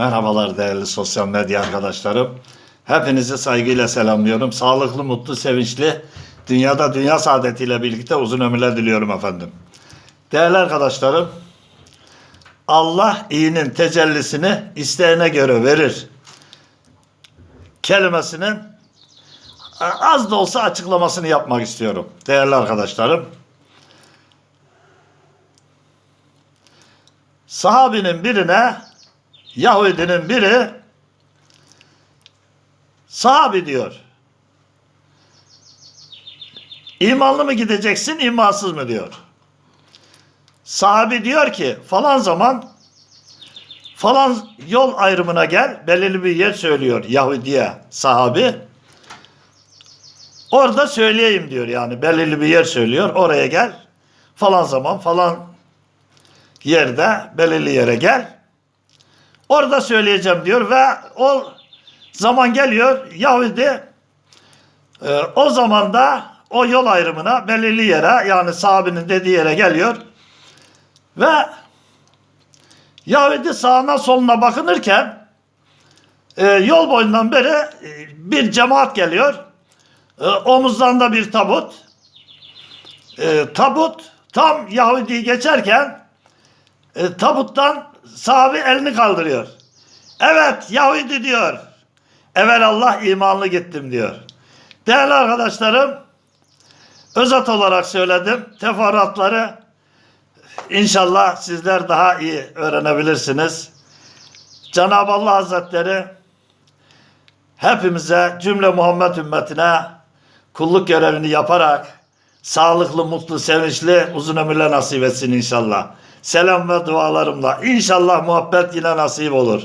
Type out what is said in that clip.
Merhabalar değerli sosyal medya arkadaşlarım. Hepinizi saygıyla selamlıyorum. Sağlıklı, mutlu, sevinçli, dünyada dünya saadetiyle birlikte uzun ömürler diliyorum efendim. Değerli arkadaşlarım, Allah iyinin tecellisini isteğine göre verir. Kelimesinin az da olsa açıklamasını yapmak istiyorum. Değerli arkadaşlarım, sahabinin birine Yahudinin biri sahabi diyor. İmanlı mı gideceksin, imansız mı diyor. Sahabi diyor ki falan zaman falan yol ayrımına gel. Belirli bir yer söylüyor Yahudiye sahabi. Orada söyleyeyim diyor yani belirli bir yer söylüyor. Oraya gel. Falan zaman falan yerde belirli yere gel. Orada söyleyeceğim diyor ve o zaman geliyor Yahudi e, o zaman da o yol ayrımına belirli yere yani sahabinin dediği yere geliyor ve Yahudi sağına soluna bakınırken e, yol boyundan beri e, bir cemaat geliyor. E, omuzlarında bir tabut. E, tabut tam Yahudi'yi geçerken e, tabuttan sahabi elini kaldırıyor. Evet Yahudi diyor. Evvel Allah imanlı gittim diyor. Değerli arkadaşlarım özet olarak söyledim. Teferruatları inşallah sizler daha iyi öğrenebilirsiniz. Cenab-ı Allah Hazretleri hepimize cümle Muhammed ümmetine kulluk görevini yaparak sağlıklı, mutlu, sevinçli uzun ömürler nasip etsin inşallah. Selam ve dualarımla. İnşallah muhabbet yine nasip olur.